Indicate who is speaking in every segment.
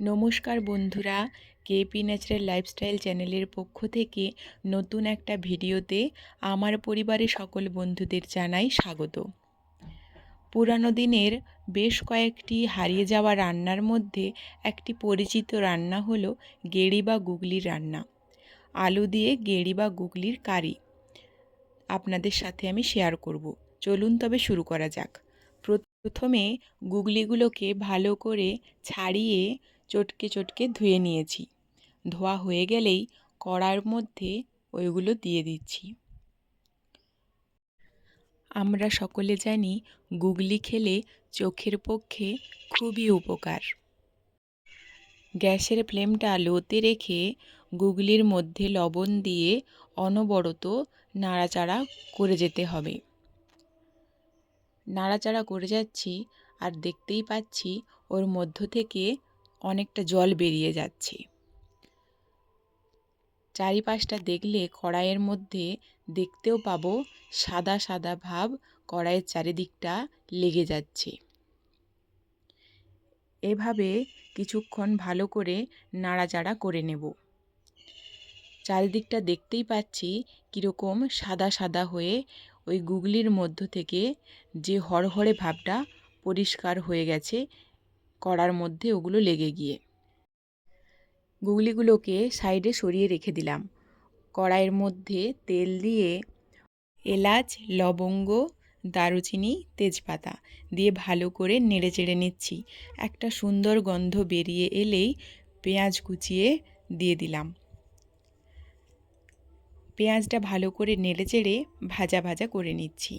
Speaker 1: নমস্কার বন্ধুরা KP natural lifestyle চ্যানেলের পক্ষ থেকে নতুন একটা ভিডিওতে আমার পরিবারের সকল বন্ধুদের জানাই স্বাগত। পুরানো দিনের বেশ কয়েকটি হারিয়ে যাওয়া রান্নার মধ্যে একটি পরিচিত রান্না হলো গেড়ি বা গুগলির রান্না। আলু দিয়ে গেড়ি বা গুগলির কারি। আপনাদের সাথে আমি শেয়ার করব। চলুন তবে শুরু করা যাক। প্রথমে গুগলিগুলোকে ভালো করে ছাড়িয়ে চটকে চটকে ধুয়ে নিয়েছি। ধোয়া হয়ে গেলেই কড়ার মধ্যে ওইগুলো দিয়ে দিচ্ছি। আমরা সকলে জানি গুগলি খেলে চোখের পক্ষে খুবই উপকার। গ্যাসের ফ্লেমটা লোতে রেখে গুগলির মধ্যে লবণ দিয়ে অনবরত নাড়াচাড়া করে যেতে হবে। নাড়াচাড়া করে যাচ্ছি আর দেখতেই পাচ্ছি ওর মধ্য থেকে অনেকটা জল বেরিয়ে যাচ্ছে। চারিপাশটা দেখলে কড়াইয়ের মধ্যে দেখতেও পাবো সাদা সাদা ভাব কড়াইয়ের চারিদিকটা লেগে যাচ্ছে। এভাবে কিছুক্ষণ ভালো করে নাড়াচাড়া করে নেব। চারিদিকটা দেখতেই পাচ্ছি কীরকম সাদা সাদা হয়ে ওই গুগলির মধ্য থেকে যে হড়হড়ে ভাবটা পরিষ্কার হয়ে গেছে কড়ার মধ্যে ওগুলো লেগে গিয়ে। গুগলিগুলোকে সাইডে সরিয়ে রেখে দিলাম। কড়াইয়ের মধ্যে তেল দিয়ে এলাচ, লবঙ্গ, দারুচিনি, তেজপাতা দিয়ে ভালো করে নেড়ে চেড়ে নিচ্ছি। একটা সুন্দর গন্ধ বেরিয়ে এলেই পেঁয়াজ কুচিয়ে দিয়ে দিলাম। পেঁয়াজটা ভালো করে নেড়ে চেড়ে ভাজা ভাজা করে নিচ্ছি।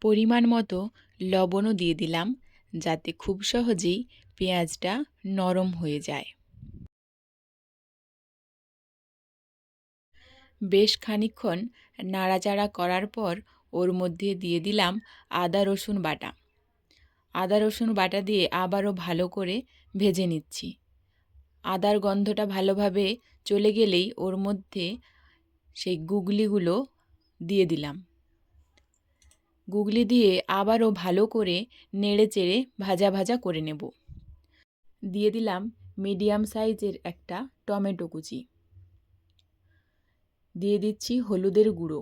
Speaker 1: পরিমাণ মতো লবণও দিয়ে দিলাম। যাতে খুব সহজেই পেঁয়াজটা নরম হয়ে যায়। বেশ খানিক্ষণ নাড়াচাড়া করার পর ওর মধ্যে দিয়ে দিলাম আদা, রসুন বাটা। আদা, রসুন বাটা দিয়ে আবারও ভালো করে ভেজে নিচ্ছি। আদার গন্ধটা ভালোভাবে চলে গেলেই ওর মধ্যে সেই গুগলিগুলো দিয়ে দিলাম। গুগলি দিয়ে আবারও ভালো করে নেড়ে চেড়ে ভাজা ভাজা করে নেব। দিয়ে দিলাম মিডিয়াম সাইজের একটা টমেটো কুচি। দিয়ে দিচ্ছি হলুদের গুঁড়ো।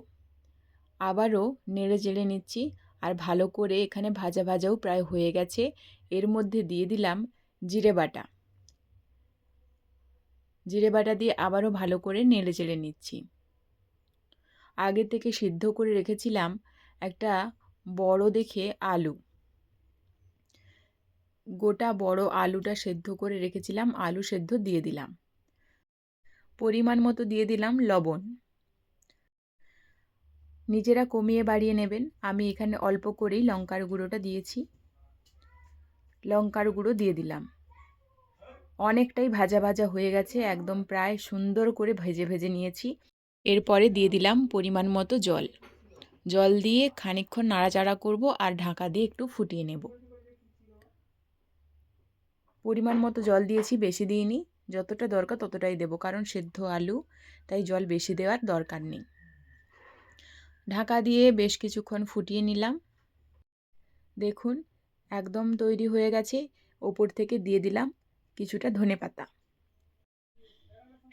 Speaker 1: আবারও নেড়ে চেড়ে নিচ্ছি আর ভালো করে এখানে ভাজা ভাজাও প্রায় হয়ে গেছে। এর মধ্যে দিয়ে দিলাম জিরে বাটা। জিরে বাটা দিয়ে আবারও ভালো করে নেড়ে চেড়ে নিচ্ছি। আগে থেকে সিদ্ধ করে রেখেছিলাম একটা বড় দেখে আলু। গোটা বড় আলুটা সেদ্ধ করে রেখেছিলাম, আলু সেদ্ধ দিয়ে দিলাম। পরিমাণ মতো দিয়ে দিলাম লবণ। নিজেরা কমিয়ে বাড়িয়ে নেবেন। আমি এখানে অল্প করেই লঙ্কার গুঁড়োটা দিয়েছি। লঙ্কার গুঁড়ো দিয়ে দিলাম। অনেকটাই ভাজা ভাজা হয়ে গেছে, একদম প্রায় সুন্দর করে ভেজে ভেজে নিয়েছি। এরপরে দিয়ে দিলাম পরিমাণ মতো জল। জল দিয়ে খানিকক্ষণ নাড়াচাড়া করব আর ঢাকা দিয়ে একটু ফুটিয়ে নেব। পরিমাণ মতো জল দিয়েছি, বেশি দিইনি। যতটা দরকার ততটাই দেব, কারণ সেদ্ধ আলু, তাই জল বেশি দেওয়ার দরকার নেই। ঢাকা দিয়ে বেশ কিছুক্ষণ ফুটিয়ে নিলাম। দেখুন, একদম তৈরি হয়ে গেছে। ওপর থেকে দিয়ে দিলাম কিছুটা ধনে পাতা।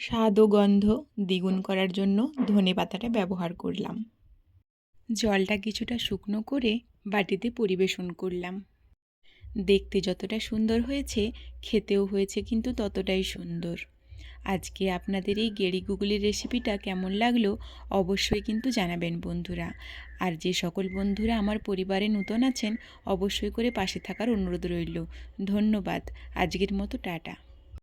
Speaker 1: স্বাদ ও গন্ধ দ্বিগুণ করার জন্য ধনে পাতাটা ব্যবহার করলাম। জলটা কিছুটা শুকনো করে বাটিতে পরিবেশন করলাম। দেখতে যতটা সুন্দর হয়েছে, খেতেও হয়েছে কিন্তু ততটাই সুন্দর। আজকে আপনাদের এই গেড়ি গুগলির রেসিপিটা কেমন লাগল অবশ্যই কিন্তু জানাবেন বন্ধুরা। আর যে সকল বন্ধুরা আমার পরিবারে নূতন আছেন, অবশ্যই করে পাশে থাকার অনুরোধ রইল। ধন্যবাদ। আজকের মতো টাটা।